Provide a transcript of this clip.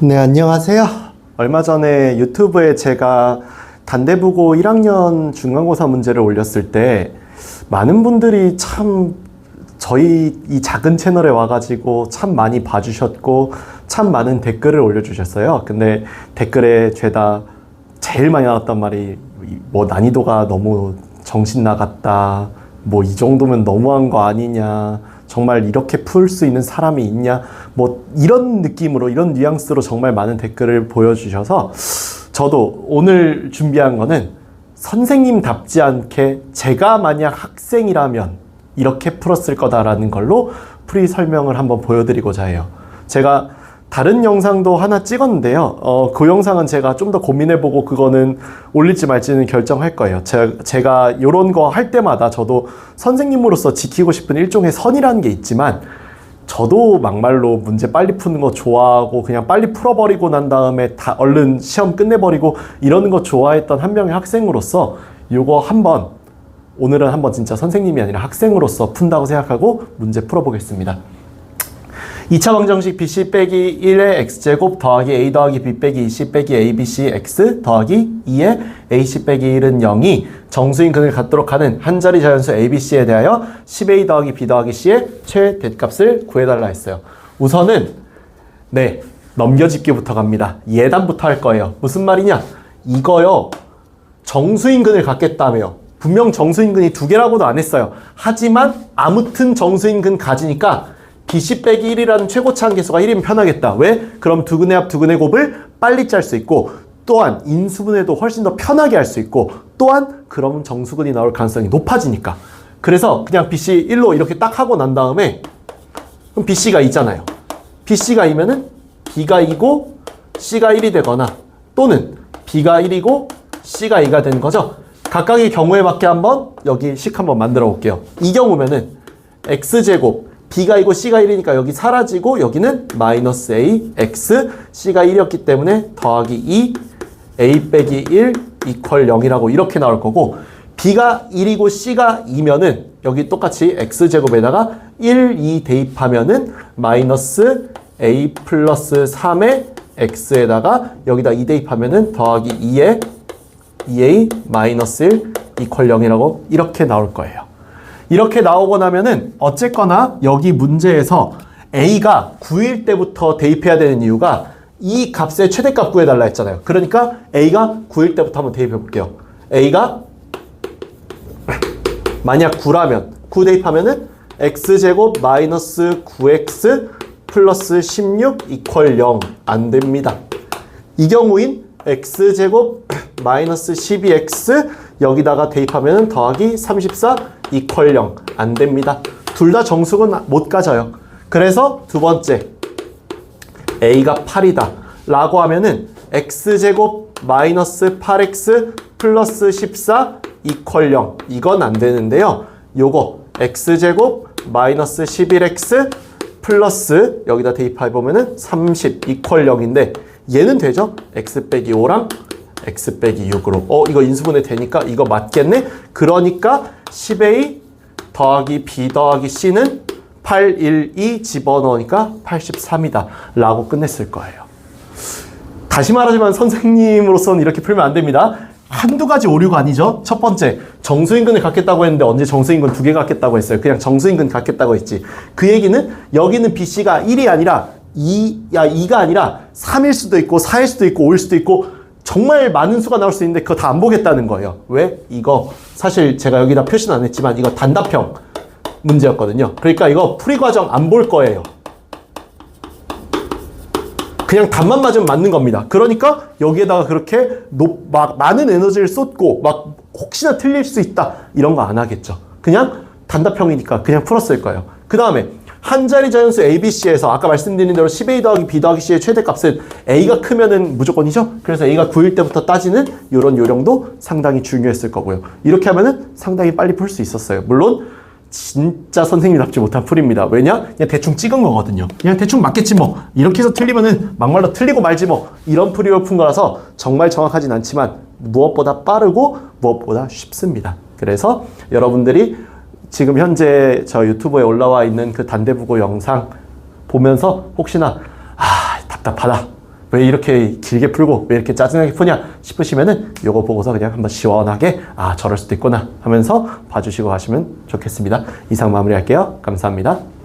네, 안녕하세요. 얼마 전에 유튜브에 제가 단대부고 1학년 중간고사 문제를 올렸을 때 많은 분들이 참 저희 이 작은 채널에 와가지고 참 많이 봐주셨고 참 많은 댓글을 올려주셨어요. 근데 댓글에 죄다 제일 많이 나왔단 말이 뭐 난이도가 너무 정신 나갔다. 뭐 이 정도면 너무한 거 아니냐. 정말 이렇게 풀 수 있는 사람이 있냐. 뭐 이런 느낌으로 이런 뉘앙스로 정말 많은 댓글을 보여주셔서 저도 오늘 준비한 거는 선생님답지 않게 제가 만약 학생이라면 이렇게 풀었을 거다라는 걸로 풀이 설명을 한번 보여드리고자 해요. 제가 다른 영상도 하나 찍었는데요. 어, 그 영상은 제가 좀 더 고민해보고 그거는 올릴지 말지는 결정할 거예요. 제, 제가 이런 거 할 때마다 저도 선생님으로서 지키고 싶은 일종의 선이라는 게 있지만 저도 막말로 문제 빨리 푸는 거 좋아하고 그냥 빨리 풀어버리고 난 다음에 다 얼른 시험 끝내버리고 이러는 거 좋아했던 한 명의 학생으로서 요거 한번 오늘은 한번 진짜 선생님이 아니라 학생으로서 푼다고 생각하고 문제 풀어보겠습니다. 2차 방정식 bc 빼기 1의 x제곱 더하기 a 더하기 b 빼기 2c 빼기 abc x 더하기 2의 ac 빼기 1은 0이 정수인 근을 갖도록 하는 한 자리 자연수 abc에 대하여 10a 더하기 b 더하기 c의 최대값을 구해달라 했어요. 우선은 네 넘겨짚기부터 갑니다. 예단부터 할 거예요. 무슨 말이냐? 이거요. 정수인근을 갖겠다며요. 분명 정수인근이 두 개라고도 안 했어요. 하지만 아무튼 정수인근 가지니까 BC 빼기 1이라는 최고차 한계수가 1이면 편하겠다. 왜? 그럼 두근의 합, 두근의 곱을 빨리 짤 수 있고 또한 인수분해도 훨씬 더 편하게 할 수 있고 또한 그럼 정수근이 나올 가능성이 높아지니까 그래서 그냥 BC 1로 이렇게 딱 하고 난 다음에 그럼 BC가 2잖아요. BC가 2면은 B가 2고 C가 1이 되거나 또는 B가 1이고 C가 2가 되는 거죠. 각각의 경우에 맞게 한번 여기 식 한번 만들어 볼게요. 이 경우면은 X제곱 B가 2고 C가 1이니까 여기 사라지고 여기는 마이너스 A, X, C가 1이었기 때문에 더하기 2, A 빼기 1 이퀄 0이라고 이렇게 나올 거고 B가 1이고 C가 2면은 여기 똑같이 X제곱에다가 1, 2 대입하면은 마이너스 A 플러스 3의 X에다가 여기다 2 대입하면은 더하기 2의 2A 마이너스 1 이퀄 0이라고 이렇게 나올 거예요. 이렇게 나오고 나면은 어쨌거나 여기 문제에서 A가 9일 때부터 대입해야 되는 이유가 이 값의 최대값 구해달라 했잖아요. 그러니까 A가 9일 때부터 한번 대입해 볼게요. A가 만약 9라면 9 대입하면은 x제곱 마이너스 9x 플러스 16 이퀄 0 안 됩니다. 이 경우인 x제곱 마이너스 12x 여기다가 대입하면 더하기 34 이퀄 0 안 됩니다. 둘 다 정수근 못 가져요. 그래서 두 번째 a가 8이다 라고 하면은 x제곱 마이너스 8x 플러스 14 이퀄 0 이건 안 되는데요. 요거 x제곱 마이너스 11x 플러스 여기다 대입해 보면은 30 이퀄 0인데 얘는 되죠? x 빼기 5랑 x 빼기 6으로 어 이거 인수분해 되니까 이거 맞겠네? 그러니까 10a 더하기 b 더하기 c는 8, 1, 2 집어넣으니까 83이다 라고 끝냈을 거예요. 다시 말하지만 선생님으로서는 이렇게 풀면 안 됩니다. 한두 가지 오류가 아니죠. 첫 번째, 정수인근을 갖겠다고 했는데 언제 정수인근 두 개 갖겠다고 했어요. 그냥 정수인근 갖겠다고 했지. 그 얘기는 여기는 BC가 1이 아니라 2, 야, 2가 아니라 3일 수도 있고 4일 수도 있고 5일 수도 있고 정말 많은 수가 나올 수 있는데 그거 다 안 보겠다는 거예요. 왜? 이거 사실 제가 여기다 표시는 안 했지만 이거 단답형 문제였거든요. 그러니까 이거 풀이 과정 안 볼 거예요. 그냥 답만 맞으면 맞는 겁니다. 그러니까 여기에다가 그렇게 높, 막 많은 에너지를 쏟고 막 혹시나 틀릴 수 있다 이런 거 안 하겠죠. 그냥 단답형이니까 그냥 풀었을 거예요. 그 다음에 한 자리 자연수 ABC에서 아까 말씀드린 대로 10A 더하기 B 더하기 C의 최대값은 A가 크면은 무조건이죠. 그래서 A가 9일 때부터 따지는 이런 요령도 상당히 중요했을 거고요. 이렇게 하면은 상당히 빨리 풀 수 있었어요. 물론 진짜 선생님답지 못한 풀입니다. 왜냐? 그냥 대충 찍은 거거든요. 그냥 대충 맞겠지 뭐. 이렇게 해서 틀리면은 막말로 틀리고 말지 뭐. 이런 풀이로 푼 거라서 정말 정확하진 않지만 무엇보다 빠르고 무엇보다 쉽습니다. 그래서 여러분들이 지금 현재 저 유튜브에 올라와 있는 그 단대부고 영상 보면서 혹시나 아 답답하다 왜 이렇게 길게 풀고 왜 이렇게 짜증나게 푸냐 싶으시면은 요거 보고서 그냥 한번 시원하게 아 저럴 수도 있구나 하면서 봐주시고 하시면 좋겠습니다. 이상 마무리할게요. 감사합니다.